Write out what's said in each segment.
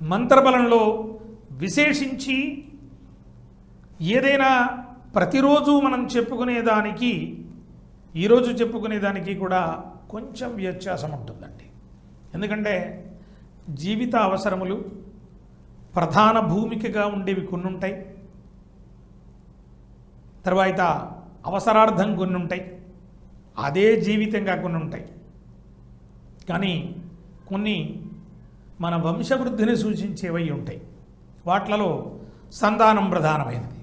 మంత్రబలంలో విశేషించి ఏదైనా ప్రతిరోజు మనం చెప్పుకునేదానికి ఈరోజు చెప్పుకునేదానికి కూడా కొంచెం వ్యత్యాసం ఉంటుందండి. ఎందుకంటే జీవిత అవసరములు ప్రధాన భూమికగా ఉండేవి కొన్ని ఉంటాయి తర్వాత అవసరార్థం కొన్ని ఉంటాయి అదే జీవితంగా కొన్ని ఉంటాయి కానీ కొన్ని మన వంశవృద్ధిని సూచించేవై ఉంటాయి. వాట్లలో సంతానం ప్రధానమైనది.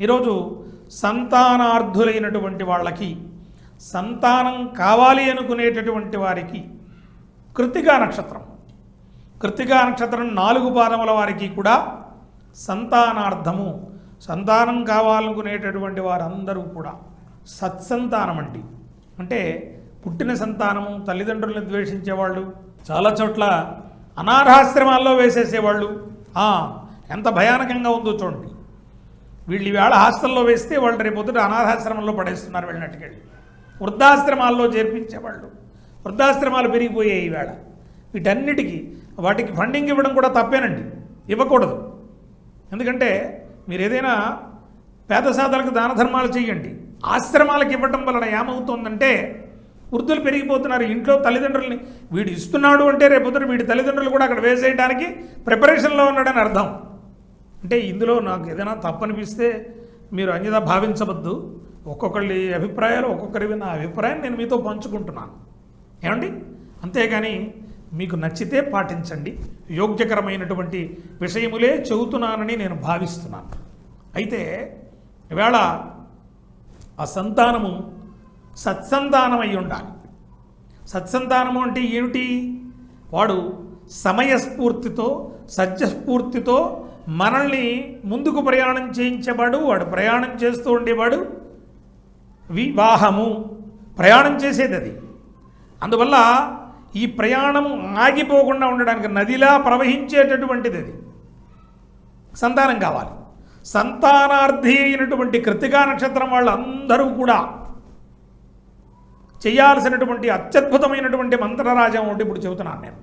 ఈరోజు సంతానార్థులైనటువంటి వాళ్ళకి సంతానం కావాలి అనుకునేటటువంటి వారికి కృతికా నక్షత్రం. కృతికా నక్షత్రం నాలుగు పాదముల వారికి కూడా సంతానార్థము సంతానం కావాలనుకునేటటువంటి వారందరూ కూడా సత్సంతానం అండి. అంటే పుట్టిన సంతానము తల్లిదండ్రులను ద్వేషించేవాళ్ళు చాలా చోట్ల అనాథాశ్రమాల్లో వేసేసేవాళ్ళు. ఎంత భయానకంగా ఉందో చూడండి. వీళ్ళు ఈవేళ హాస్టల్లో వేస్తే వాళ్ళు రేపు పొద్దుట అనాథాశ్రమంలో పడేస్తున్నారు వెళ్ళినట్టుకెళ్ళి. వృద్ధాశ్రమాల్లో చేర్పించేవాళ్ళు. వృద్ధాశ్రమాలు పెరిగిపోయాయి ఈవేళ. వీటన్నిటికీ వాటికి ఫండింగ్ ఇవ్వడం కూడా తప్పేనండి. ఇవ్వకూడదు. ఎందుకంటే మీరు ఏదైనా పేద సాధాలకు దాన ధర్మాలు చేయండి. ఆశ్రమాలకు ఇవ్వటం వలన ఏమవుతుందంటే వృద్ధులు పెరిగిపోతున్నారు ఇంట్లో తల్లిదండ్రులని. వీడు ఇస్తున్నాడు అంటే రేపొద్దున వీడి తల్లిదండ్రులు కూడా అక్కడ వేసేయడానికి ప్రిపరేషన్లో ఉన్నాడని అర్థం. అంటే ఇందులో నాకు ఏదైనా తప్పనిపిస్తే మీరు అన్యదా భావించవద్దు. ఒక్కొక్కళ్ళ అభిప్రాయాలు ఒక్కొక్కరివి నా అభిప్రాయం నేను మీతో పంచుకుంటున్నాను. ఏమండి? అంతేగాని మీకు నచ్చితే పాటించండి. యోగ్యకరమైనటువంటి విషయములే చెబుతున్నానని నేను భావిస్తున్నాను. అయితే ఈవేళ ఆ సంతానము సత్సంతానమై ఉండాలి సత్సంతానము అంటే ఏమిటి? వాడు సమయస్ఫూర్తితో సత్యస్ఫూర్తితో మనల్ని ముందుకు ప్రయాణం చేయించేవాడు వాడు ప్రయాణం చేస్తూ ఉండేవాడు వివాహము ప్రయాణం చేసేది అది. అందువల్ల ఈ ప్రయాణం ఆగిపోకుండా ఉండడానికి నదిలా ప్రవహించేటటువంటిది అది. సంతానం కావాలి. సంతానార్థి అయినటువంటి కృతికా నక్షత్రం వాళ్ళందరూ కూడా చేయాల్సినటువంటి అత్యద్భుతమైనటువంటి మంత్రరాజం ఒకటి ఇప్పుడు చెబుతున్నాను నేను.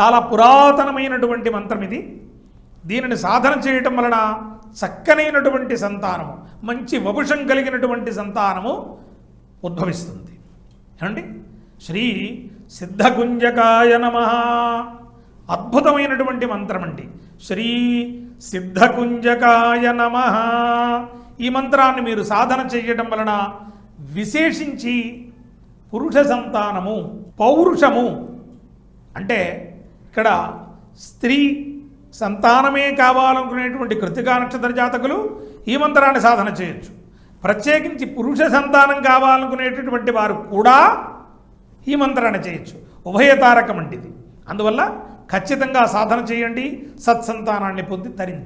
చాలా పురాతనమైనటువంటి మంత్రం ఇది. దీనిని సాధన చేయటం వలన చక్కనైనటువంటి సంతానము మంచి వపుషం కలిగినటువంటి సంతానము ఉద్భవిస్తుంది. ఏమండి? శ్రీ సిద్ధగుంజకాయ నమ. అద్భుతమైనటువంటి మంత్రం అండి. శ్రీ సిద్ధగుంజకాయ నమ. ఈ మంత్రాన్ని మీరు సాధన చేయటం వలన విశేషించి పురుష సంతానము పౌరుషము. అంటే ఇక్కడ స్త్రీ సంతానమే కావాలనుకునేటువంటి కృతికా నక్షత్ర జాతకులు ఈ మంత్రాన్ని సాధన చేయొచ్చు. ప్రత్యేకించి పురుష సంతానం కావాలనుకునేటటువంటి వారు కూడా ఈ మంత్రాన్ని చేయొచ్చు. ఉభయతారకం అండి ఇది అందువల్ల ఖచ్చితంగా సాధన చేయండి సత్సంతానాన్ని పొంది తరించి